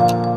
Hello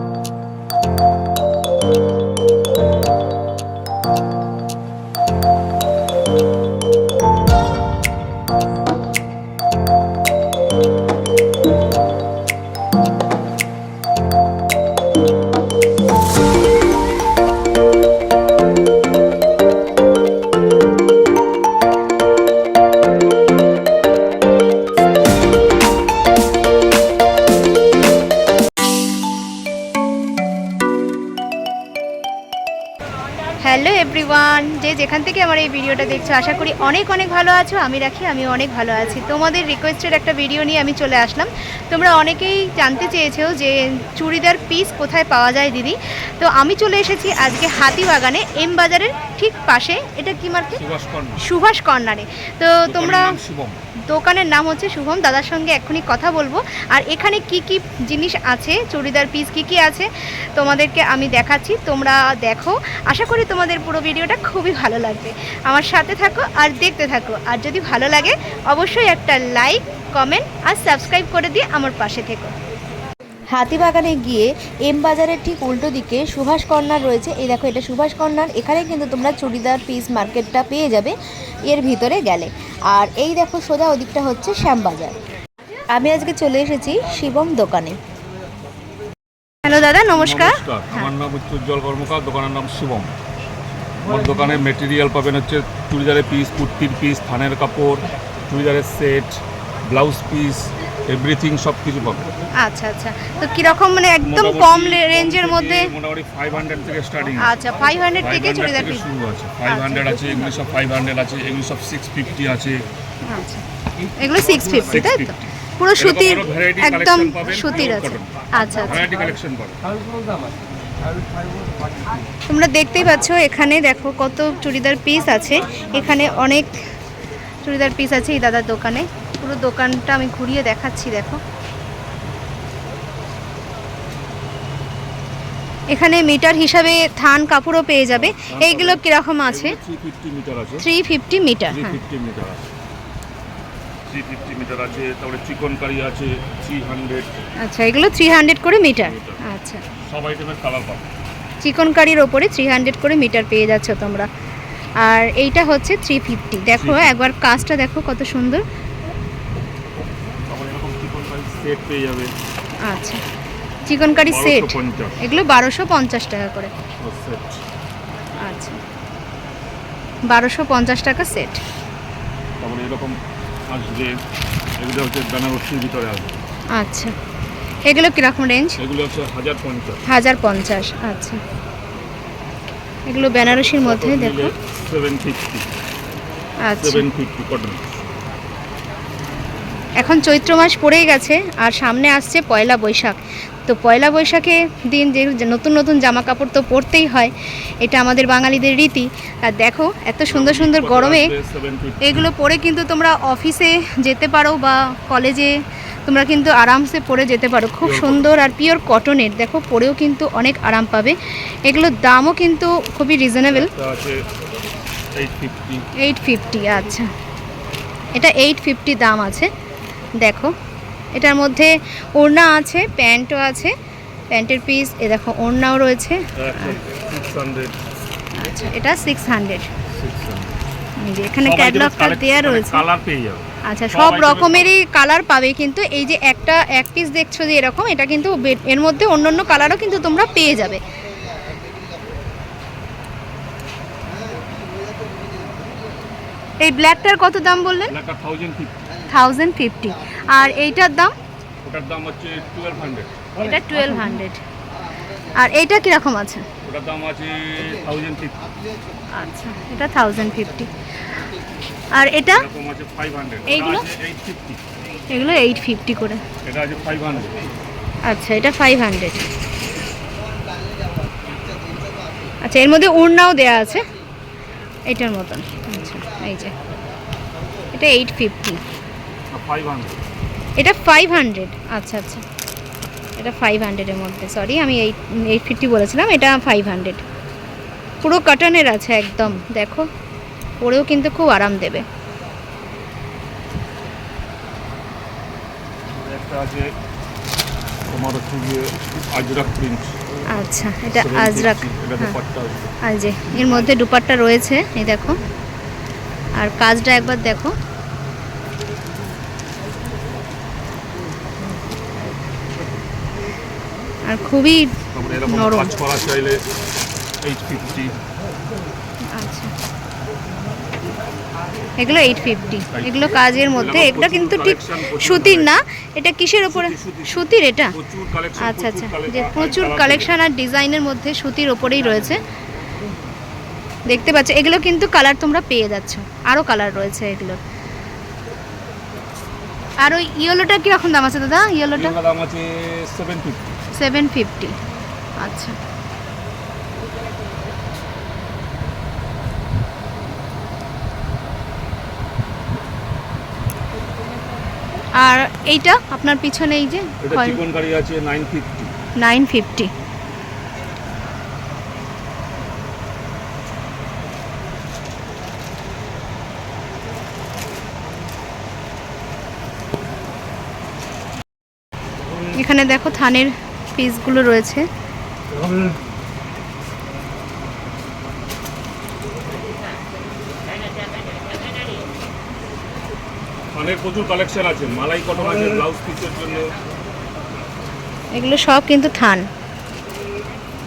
everyone যে যেখান থেকে আমার এই ভিডিওটা দেখছ আশা করি অনেক অনেক ভালো আছো। আমি রাখি আমি অনেক ভালো আছি। তোমাদের রিকোয়েস্টেড একটা ভিডিও নিয়ে আমি চলে আসলাম। তোমরা অনেকেই জানতে চেয়েছো যে চুড়িদার পিস কোথায় পাওয়া যায় দিদি? তো আমি চলে এসেছি আজকে হাতিবাগানে এম বাজারের ঠিক পাশে। এটা কি মার্কেট সুভাষ কর্নারে। তো তোমরা দোকানের নাম হচ্ছে শুভম। দাদার সঙ্গে এখনই কথা বলব। আর এখানে কি কি জিনিস আছে? চুড়িদার পিস কি কি আছে? তোমাদেরকে আমি দেখাচ্ছি, তোমরা দেখো। আশা করি তোমাদের পুরো ভিডিওটা খুবই ভালো লাগবে। আমার সাথে থাকো আর দেখতে থাকো। আর যদি ভালো লাগে, অবশ্যই একটা লাইক কমেন্ট আর সাবস্ক্রাইব করে দিয়ে আমার পাশে থেকো। হাতিবাগানে গিয়ে এম বাজারের ঠিক উল্টো দিকে সুভাষ কর্নার রয়েছে। এই দেখো এটা সুভাষ কর্নার। এখানে কিন্তু তোমরা চুড়িদার পিস মার্কেটটা পেয়ে যাবে এর ভিতরে গেলে। আর এই দেখো সোজা ওদিকটা হচ্ছে শ্যামবাজার। আমি আজকে চলে এসেছি শিবম দোকানে। হ্যালো দাদা নমস্কার। নমস্কার আমার নাম হচ্ছে উজ্জ্বল কর্মকার দোকানের নাম শিবম। আমার দোকানে মেটেরিয়াল পাবেন হচ্ছে চুড়িদারের পিস কুর্তির পিস থানের কাপড় চুড়িদারের সেট ব্লাউজ পিস এভরিথিং সব কিছু পাবেন আচ্ছা আচ্ছা। তো কীরকম মানে একদম কম রেঞ্জের মধ্যে মোটামুটি ফাইভ হান্ড্রেড থেকে স্টার্টিং আচ্ছা ফাইভ হান্ড্রেড থেকে চুড়িদার পিস শুরু আছে। ফাইভ হান্ড্রেড আছে এগুলো সব ফাইভ হান্ড্রেড আছে এগুলো সব সিক্স ফিফটি আছে। আচ্ছা। এগুলো সিক্স ফিফটি তাই তো? পুরো সুতির একদম সুতির আছে। আচ্ছা আচ্ছা। ভ্যারাইটি কালেকশন পাবেন। তোমরা দেখতেই পাচ্ছ এখানে দেখো কত চুড়িদার পিস আছে। এখানে অনেক চুড়িদার পিস আছে এই দাদার দোকানে। পুরো দোকানটা আমি ঘুরিয়ে দেখাচ্ছি দেখো। এখানে মিটার হিসাবে থান কাপড়ও পেয়ে যাবে। এইগুলো কীরকম আছে? থ্রি ফিফটি মিটার আছে। হ্যাঁ। তারপরে আছে থ্রি হান্ড্রেড আচ্ছা এগুলো থ্রি হান্ড্রেড করে মিটার? আচ্ছা। সব আইটেমের কালার পাবে। চিকন ওপরে থ্রি হান্ড্রেড করে মিটার পেয়ে যাচ্ছ তোমরা। আর এইটা হচ্ছে থ্রি ফিফটি দেখো একবার কাজটা দেখো কত সুন্দর তারপরে এরকম চিকন কারি সেট পেয়ে যাবে। আচ্ছা। চিকন কারি সেট এগুলো বারোশো পঞ্চাশ টাকা করে। আচ্ছা। বারোশো পঞ্চাশ টাকা সেট তারপরে এরকম আসবে। এগুলো হচ্ছে বেনারসির ভিতরে আসবে। আচ্ছা। এগুলো কীরকম রেঞ্জ এগুলো হচ্ছে হাজার পঞ্চাশ। হাজার পঞ্চাশ আচ্ছা। এগুলো বেনারসির মধ্যে দেখো। সেভেন ফিফটি আচ্ছা। সেভেন ফিফটি কটন এখন চৈত্র মাস পড়েই গেছে আর সামনে আসছে পয়লা বৈশাখ। তো পয়লা বৈশাখে দিন যে নতুন নতুন জামা কাপড় তো পরতেই হয় এটা আমাদের বাঙালিদের রীতি। আর দেখো এত সুন্দর সুন্দর গরমে এগুলো পরে কিন্তু তোমরা অফিসে যেতে পারো বা কলেজে তোমরা কিন্তু আরামসে পরে যেতে পারো। খুব সুন্দর আর পিওর কটনের দেখো পরেও কিন্তু অনেক আরাম পাবে। এগুলোর দামও কিন্তু খুবই রিজনেবল এইট ফিফটি আচ্ছা। এটা এইট ফিফটি দাম আছে। দেখো এটার মধ্যে ওড়না আছে প্যান্টও আছে প্যান্টের পিস এ দেখো ওড়নাও রয়েছে। আচ্ছা এটা সিক্স হান্ড্রেড এখানে ক্যাটলগটা দেওয়া রয়েছে। কালার পেয়ে যাবে। আচ্ছা সব রকমেরই কালার পাবে কিন্তু এই যে একটা এক পিস দেখছ যে এরকম এটা কিন্তু এর মধ্যে অন্য অন্য কালারও কিন্তু তোমরা পেয়ে যাবে। এই ব্ল্যাকটার কত দাম বললেন? থাউজেন্ড ফিফটি আর এইটার দাম? ওটার দাম হচ্ছে টুয়েলভ হান্ড্রেড এটা টুয়েলভ হান্ড্রেড আর এইটা কীরকম আছে? ওটার দাম আছে থাউজেন্ড ফিফটি আচ্ছা এটা থাউজেন্ড ফিফটি আর এটা? এইগুলো? এগুলো এইট ফিফটি করে। এটা আছে ফাইভ হান্ড্রেড আচ্ছা এটা ফাইভ হান্ড্রেড আচ্ছা এর মধ্যে উড়নাও দেয়া আছে। এটার মতন। আচ্ছা এই যে। এটা এইট ফিফটি এটা ফাইভ হান্ড্রেড আচ্ছা আচ্ছা। এটা ফাইভ হান্ড্রেডের মধ্যে সরি আমি এইট এইট ফিফটি বলেছিলাম এটা ফাইভ হান্ড্রেড পুরো কটনের আছে একদম দেখো। পরেও কিন্তু খুব আরাম দেবে। একটা আছে তোমার হচ্ছে গিয়ে আজরাক প্রিন্ট আচ্ছা এটা আজরাক। হ্যাঁ। যে এর মধ্যে দুপাট্টা রয়েছে এই দেখো। আর কাজটা একবার দেখো। আর খুবই এরকম নরম। কাজ করা চাইলে এইট ফিফটি আচ্ছা। এগুলো এইট ফিফটি এগুলো কাজের মধ্যে। এগুলো এটা কিন্তু ঠিক সুতির না। এটা কিসের ওপরে সুতি, সুতি। সুতির এটা? আচ্ছা আচ্ছা। যে প্রচুর কালেকশন আর ডিজাইনের মধ্যে সুতির ওপরেই রয়েছে। দেখতে পাচ্ছ এগুলো কিন্তু কালার তোমরা পেয়ে যাচ্ছ। আরও কালার রয়েছে এগুলোর। আর ওই ইয়েলোটা কীরকম দাম আছে দাদা? ইয়েলোটা? দাম আছে সেভেন ফিফটি সেভেন ফিফটি আচ্ছা। আর এইটা আপনার পিছনে এই যে এটা আছে নাইন ফিফটি নাইন ফিফটি এখানে দেখো থানের পিসগুলো রয়েছে। অনেক প্রচুর কালেকশন আছে মালাই কটন আছে ব্লাউজ পিসের জন্য। এগুলো সব কিন্তু থান।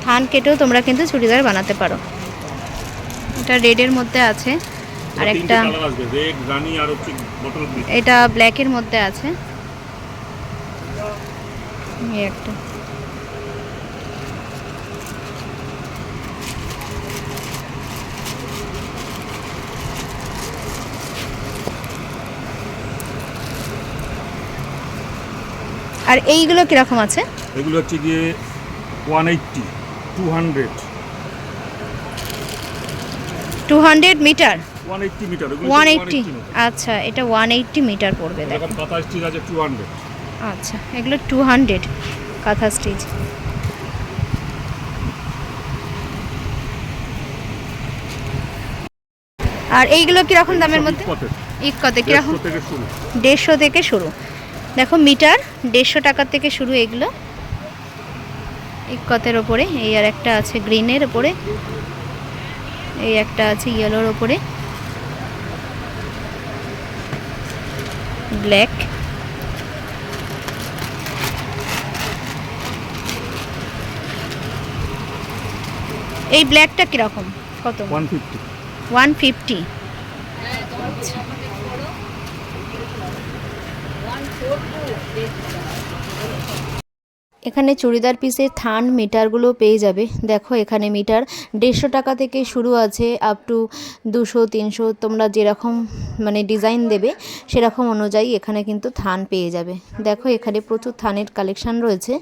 থান কেটেও তোমরা কিন্তু চুড়িদার বানাতে পারো। এটা রেডের মধ্যে আছে। আর একটা এটা ব্ল্যাকের মধ্যে আছে। এই একটা। আর এইগুলো কীরকম আছে? এগুলো হচ্ছে গিয়ে one eighty two hundred two hundred meter? One eighty meter one eighty আচ্ছা এটা ওয়ান এইট্টি মিটার পড়বে দেখো। কাঁথা আছে টু হান্ড্রেড আচ্ছা এগুলো টু হান্ড্রেড কাঁথা স্টিচ আর এইগুলো কীরকম দামের মধ্যে? এক কত কীরকম? দেড়শো থেকে শুরু। দেখো মিটার দেড়শো টাকার থেকে শুরু এগুলো। ইকতের ওপরে এই আর একটা আছে গ্রিনের ওপরে। এই একটা আছে ইয়েলোর ওপরে। ব্ল্যাক এই ব্ল্যাকটা কীরকম? কত? ওয়ান ফিফটি ওয়ান ফিফটি এখানে চুড়িদার পিসের থান মিটারগুলো পেয়ে যাবে। দেখো এখানে মিটার দেড়শো টাকা থেকে শুরু আছে আপ টু দুশো তিনশো তোমরা যেরকম মানে ডিজাইন দেবে সেরকম অনুযায়ী এখানে কিন্তু থান পেয়ে যাবে। দেখো এখানে প্রচুর থানের কালেকশান রয়েছে।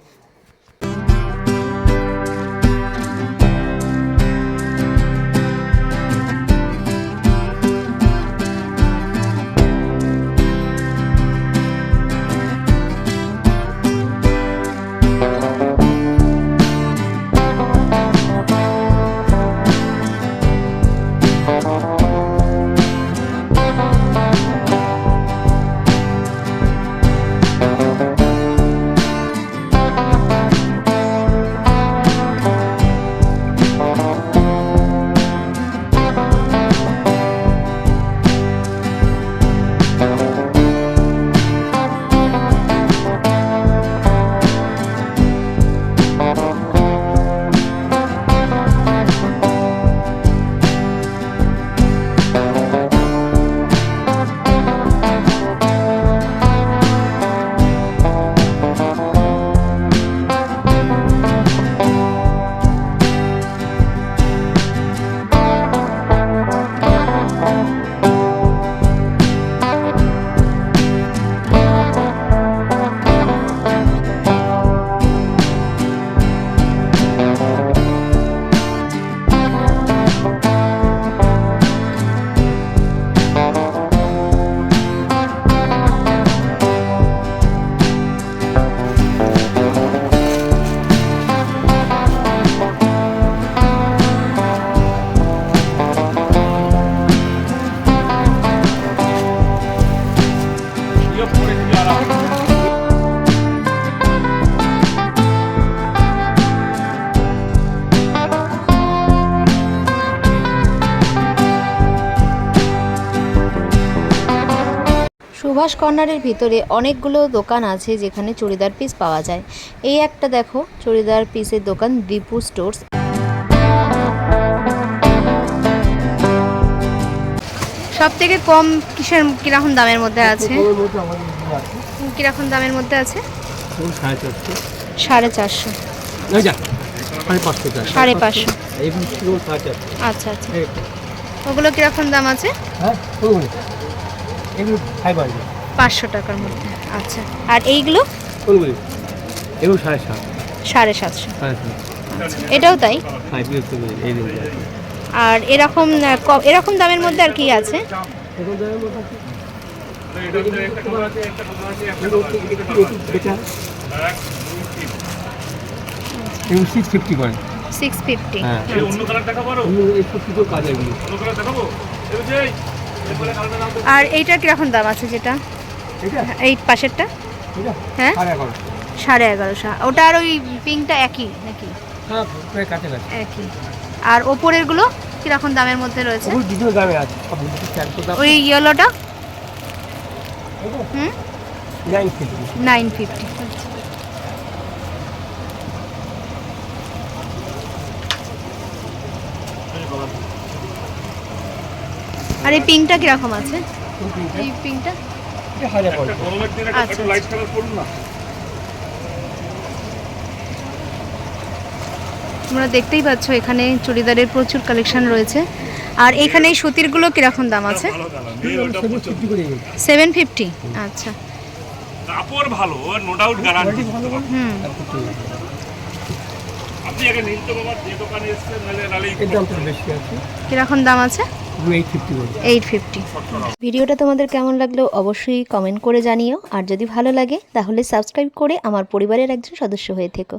সুভাষ কর্নারের ভিতরে অনেকগুলো দোকান আছে যেখানে চুড়িদার পিস পাওয়া যায়। এই একটা দেখো চুড়িদার পিসের দোকান দীপু স্টোর্স। সব থেকে কম কিসের কীরকম দামের মধ্যে আছে? কীরকম দামের মধ্যে আছে? সাড়ে চারশো। সাড়ে পাঁচশো আচ্ছা আচ্ছা। ওগুলো কীরকম দাম আছে? হ্যাঁ এগুলো ফাইভ আসবে পাঁচশো টাকার মধ্যে। আচ্ছা আর এইগুলো? কোনগুলি? এগুলো সাড়ে সাত। সাড়ে সাতশো। সাড়ে সাত। এটাও তাই? আর এরকম ক- এরকম দামের মধ্যে আর কি আছে? দামের মধ্যে সিক্স ফিফটি করে। সিক্স ফিফটি হ্যাঁ। অন্য কালার দেখাবো আরও? একটু কাজ এগুলো। অন্য কালার দেখাবো? আর এইটার কীরকম দাম আছে যেটা? এটা এই পাশেরটা? হ্যাঁ? সাড়ে এগারো এগারোশো। ওটা আর ওই পিঙ্কটা একই নাকি? হ্যাঁ একই। আর ওপরেরগুলো কীরকম দামের মধ্যে রয়েছে? ওই ইয়েলোটা হুম? নাইন ফিফটি আর এই পিঙ্কটা কীরকম আছে? এই পিঙ্কটা? আচ্ছা, একটু লাইট কালার করুন না। তোমরা দেখতেই পাচ্ছ এখানে চুড়িদারের প্রচুর কালেকশন রয়েছে। আর এখানে এই সুতিরগুলো কীরকম দাম আছে? সেভেন ফিফটি আচ্ছা। কাপড় ভালো নো ডাউট গ্যারান্টি হুম। আপনি আগে নীলতো বাবার যে দোকানে এসছেন বেশি আছে। কীরকম দাম আছে? এইট ফিফটি ভিডিওটা তোমাদের কেমন লাগল অবশ্যই কমেন্ট করে জানিও। আর যদি ভালো লাগে, তাহলে সাবস্ক্রাইব করে আমার পরিবারের একজন সদস্য হয়ে থেকো।